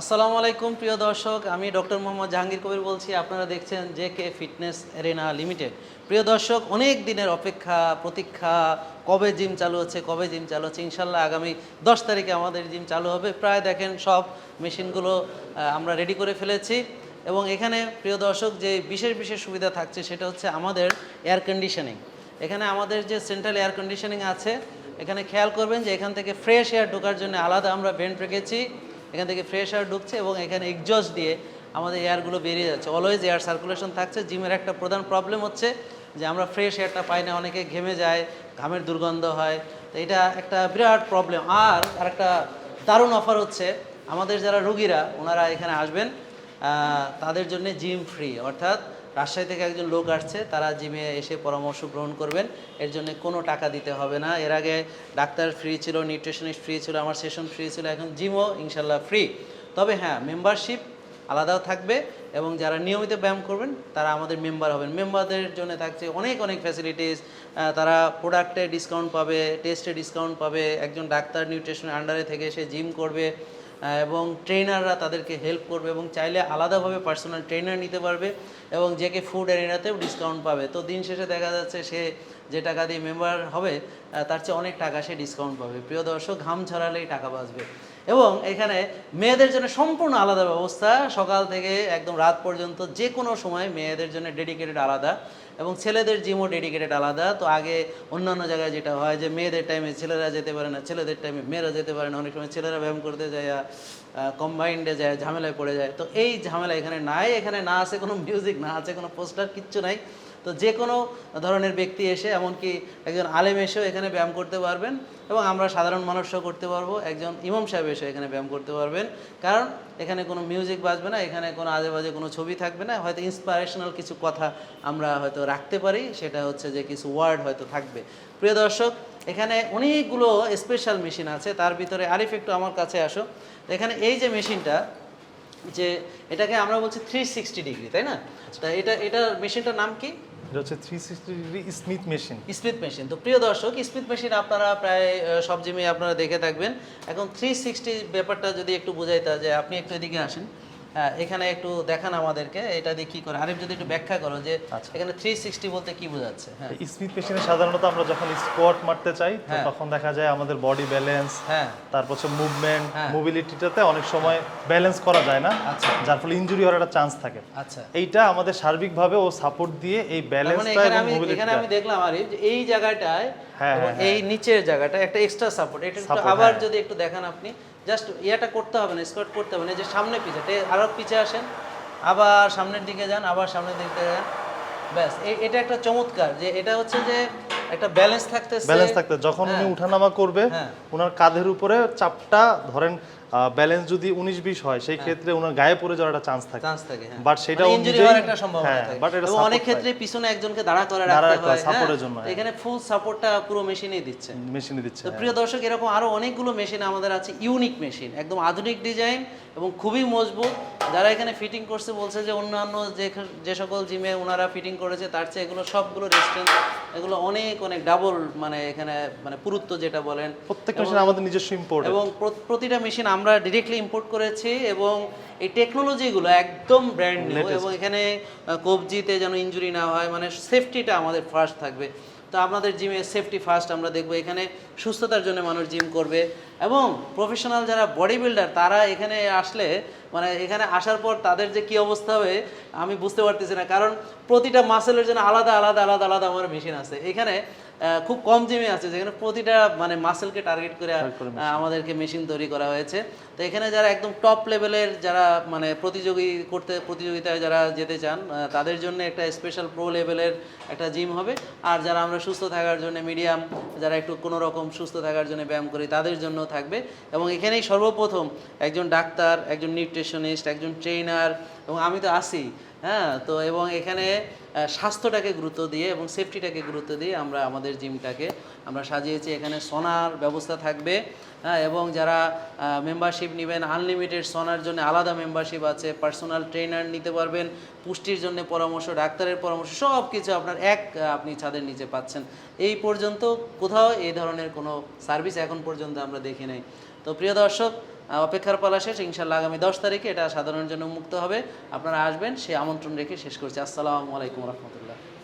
আসসালামু আলাইকুম, প্রিয় দর্শক। আমি ডক্টর মোহাম্মদ জাহাঙ্গীর কবির বলছি। আপনারা দেখছেন J K fitness arena limited. প্রিয় দর্শক, অনেক দিনের অপেক্ষা, প্রতীক্ষা, কবে জিম চালু হচ্ছে, কবে জিম চালু হচ্ছে, ইনশাল্লাহ আগামী দশ তারিখে আমাদের জিম চালু হবে। প্রায় দেখেন সব মেশিনগুলো আমরা রেডি করে ফেলেছি। এবং এখানে, প্রিয় দর্শক, যে বিশেষ বিশেষ সুবিধা থাকছে, সেটা হচ্ছে আমাদের এয়ার কন্ডিশনিং এখানে আমাদের যে সেন্ট্রাল এয়ার কন্ডিশনিং আছে, এখানে খেয়াল করবেন যে এখান থেকে ফ্রেশ এয়ার ঢোকার জন্য আলাদা আমরা ভেন্ট রেখেছি। এখান থেকে ফ্রেশ এয়ার ঢুকছে এবং এখানে এক্সজস্ট দিয়ে আমাদের এয়ারগুলো বেরিয়ে যাচ্ছে। অলওয়েজ এয়ার সার্কুলেশন থাকছে। জিমের একটা প্রধান প্রবলেম হচ্ছে যে আমরা ফ্রেশ এয়ারটা পাই না। অনেকে ঘেমে যায়, ঘামের দুর্গন্ধ হয়। তো এটা একটা বিরাট প্রবলেম আর আর একটা দারুণ অফার হচ্ছে আমাদের যারা রুগীরা, ওনারা এখানে আসবেন। তাদের জন্য জিম ফ্রি। অর্থাৎ রাজশাহী থেকে একজন লোক আসছে, তারা জিমে এসে পরামর্শ গ্রহণ করবেন। এর জন্য কোনো টাকা দিতে হবে না। এর আগে ডাক্তার ফ্রি ছিল, নিউট্রিশনিস্ট ফ্রি ছিল, আমার সেশন ফ্রি ছিল, এখন জিমও ইনশাল্লাহ ফ্রি। তবে হ্যাঁ মেম্বারশিপ আলাদাও থাকবে এবং যারা নিয়মিত ব্যায়াম করবেন, তারা আমাদের মেম্বার হবেন। মেম্বারদের জন্য থাকছে অনেক অনেক ফ্যাসিলিটিস তারা প্রোডাক্টে ডিসকাউন্ট পাবে টেস্টে ডিসকাউন্ট পাবে। একজন ডাক্তার নিউট্রিশনের আন্ডারে থেকে সে জিম করবে। এবং ট্রেনাররা তাদেরকে হেল্প করবে এবং চাইলে আলাদাভাবে পার্সোনাল ট্রেনার নিতে পারবে এবং যে কে ফুড এরিনাতেও ডিসকাউন্ট পাবে। তো দিন শেষে দেখা যাচ্ছে সে যে টাকা দিয়ে মেম্বার হবে তার চেয়ে অনেক টাকা সে ডিসকাউন্ট পাবে। প্রিয় দর্শক, ঘাম ছড়ালেই টাকা বাঁচবে। এবং এখানে মেয়েদের জন্য সম্পূর্ণ আলাদা ব্যবস্থা। সকাল থেকে একদম রাত পর্যন্ত যে কোনো সময় মেয়েদের জন্য ডেডিকেটেড আলাদা এবং ছেলেদের জিমও ডেডিকেটেড আলাদা। তো আগে অন্যান্য জায়গায় যেটা হয় যে মেয়েদের টাইমে ছেলেরা যেতে পারে না, ছেলেদের টাইমে মেয়েরা যেতে পারে না। অনেক সময় ছেলেরা ব্যায়াম করতে যায় কম্বাইন্ডে যায়, ঝামেলায় পড়ে যায়। তো এই ঝামেলা এখানে নাই, এখানে না আছে কোনো মিউজিক না আছে কোনো পোস্টার কিচ্ছু নাই। তো যে কোনো ধরনের ব্যক্তি এসে, এমনকি একজন আলেম এসেও এখানে ব্যায়াম করতে পারবেন এবং আমরা সাধারণ মানুষও করতে পারব, একজন ইমাম সাহেব এসে এখানে ব্যায়াম করতে পারবেন। কারণ এখানে কোনো মিউজিক বাজবে না, এখানে কোনো আজে বাজে কোনো ছবি থাকবে না, হয়তো ইন্সপিরেশনাল কিছু কথা আমরা হয়তো রাখতে পারি, সেটা হচ্ছে যে কিছু ওয়ার্ড হয়তো থাকবে। প্রিয় দর্শক, এখানে অনেকগুলো স্পেশাল মেশিন আছে, তার ভিতরে আরিফ একটু আমার কাছে আসো। এখানে এই যে মেশিনটা যে এটাকে আমরা বলছি থ্রি সিক্সটি ডিগ্রি তাই না? এটা এটা মেশিনটার নাম কি? হচ্ছে three sixty smith machine. Machine তো প্রিয় দর্শক মেশিন আপনারা প্রায় সব জিমে আপনারা দেখে থাকবেন। এখন থ্রি সিক্সটি ব্যাপারটা যদি একটু বোঝাইতে যে আপনি একটু এদিকে আসেন। হ্যাঁ এখানে একটু দেখান আমাদেরকে এটা দিয়ে কী করে আরিফ যদি একটু ব্যাখ্যা করো যে আচ্ছা। এখানে থ্রি সিক্সটি বলতে কি বোঝাচ্ছে হ্যাঁ স্মিথ মেশিনে সাধারণত আমরা যখন স্কোয়াট মারতে চাই হ্যাঁ। তখন দেখা যায় আমাদের বডি ব্যালেন্স হ্যাঁ তারপর হচ্ছে মুভমেন্ট হ্যাঁ। মোবিলিটিটাতে অনেক সময় ব্যালেন্স করা যায় না আচ্ছা। যার ফলে ইনজুরি হওয়ার একটা চান্স থাকে আচ্ছা এইটা আমাদের সার্বিকভাবে ও সাপোর্ট দিয়ে এই তার মানে ব্যালেন্সটা এবং আমি এখানে আমি দেখলাম আরিফ যে এই জায়গাটায় এই নিচের জায়গাটা একটা এক্সট্রা সাপোর্ট এটা আবার। যদি একটু দেখান আপনি জাস্ট ইয়েটা করতে হবে না স্কোয়াট করতে হবে না যে সামনে পিছে টে- পিছিয়ে পিছে আসেন আবার সামনের দিকে যান আবার সামনের দিকে যান ব্যাস এটা একটা চমৎকার যে এটা হচ্ছে যে একটা ব্যালেন্স থাকতে ব্যালেন্স থাকতে যখন উনি হ্যাঁ। উঠানামা করবে হ্যাঁ। ওনার কাঁধের উপরে চাপটা ধরেন ব্যালেন্স যদি উনিশ বিশ হয় সেই ক্ষেত্রে ওনার গায়ে পড়ে যাওয়ার একটা চান্স থাকে। চান্স থাকে হ্যাঁ। But সেটা ইনজুরি নিজেই- হওয়ার একটা সম্ভাবনা হ্যাঁ, থাকে। এটা অনেক ক্ষেত্রে পিছনে একজনকে দাঁড়া করে রাখতে হয়। হয়, হ্যাঁ। এর জন্য, হ্যাঁ। এখানে ফুল সাপোর্টটা পুরো মেশিনেই দিচ্ছে। মেশিনে দিচ্ছে তো হ্যাঁ। প্রিয় দর্শক এরকম আরও অনেকগুলো মেশিন আমাদের আছে ইউনিক মেশিন একদম আধুনিক ডিজাইন এবং খুবই মজবুত। যারা এখানে ফিটিং করছে বলছে যে অন্যান্য যে যে সকল জিমে ওনারা ফিটিং করেছে তার চেয়ে এগুলো সবগুলো রেস্টুরেন্ট এগুলো অনেক অনেক ডাবল মানে এখানে মানে পুরুত্ব যেটা বলেন। প্রত্যেক মেশিন আমাদের নিজস্ব ইম্পোর্ট এবং প্রতিটা মেশিন আমরা ডিরেক্টলি ইম্পোর্ট করেছি এবং এই টেকনোলজিগুলো একদম ব্র্যান্ড নিউ এবং এখানে কবজিতে যেন ইনজুরি না হয় মানে সেফটিটা আমাদের ফার্স্ট থাকবে। তো আপনাদের জিমে সেফটি ফার্স্ট আমরা দেখব এখানে সুস্থতার জন্য মানুষ জিম করবে এবং প্রফেশনাল যারা বডি বিল্ডার তারা এখানে আসলে মানে এখানে আসার পর তাদের যে কি অবস্থা হবে আমি বুঝতে পারতেছি না। কারণ প্রতিটা মাসেলের জন্য আলাদা আলাদা আলাদা আলাদা আমার মেশিন আছে। এখানে খুব কম জিমে আছে যেখানে প্রতিটা মানে মাসেলকে টার্গেট করে আমাদেরকে মেশিন তৈরি করা হয়েছে। তো এখানে যারা একদম টপ লেভেলের যারা মানে প্রতিযোগী করতে প্রতিযোগিতায় যারা যেতে চান তাদের জন্য একটা স্পেশাল প্রো লেভেলের একটা জিম হবে। আর যারা আমরা সুস্থ থাকার জন্য মিডিয়াম যারা একটু কোনো রকম সুস্থ থাকার জন্য ব্যায়াম করি তাদের জন্য থাকবে। এবং এখানেই সর্বপ্রথম একজন ডাক্তার একজন নিউট্রিশনিস্ট একজন ট্রেনার এবং আমি তো আসি হ্যাঁ তো এবং এখানে স্বাস্থ্যটাকে গুরুত্ব দিয়ে এবং সেফটিটাকে গুরুত্ব দিয়ে আমরা আমাদের জিমটাকে আমরা সাজিয়েছি। এখানে সোনার ব্যবস্থা থাকবে। হ্যাঁ এবং যারা মেম্বারশিপ নেবেন আনলিমিটেড সোনার জন্য আলাদা মেম্বারশিপ আছে পার্সোনাল ট্রেনার নিতে পারবেন, পুষ্টির জন্য পরামর্শ, ডাক্তারের পরামর্শ সব কিছু আপনার এক আপনি ছাদের নিচে পাচ্ছেন। এই পর্যন্ত কোথাও এই ধরনের কোনো সার্ভিস এখন পর্যন্ত আমরা দেখি নাই। তো প্রিয় দর্শক অপেক্ষার পালা শেষ, ইনশাল্লাহ আগামী দশ তারিখে এটা সাধারণের জন্য মুক্ত হবে। আপনারা আসবেন, সে আমন্ত্রণ রেখে শেষ করছি। আসসালামু আলাইকুম রহমতুল্লাহ।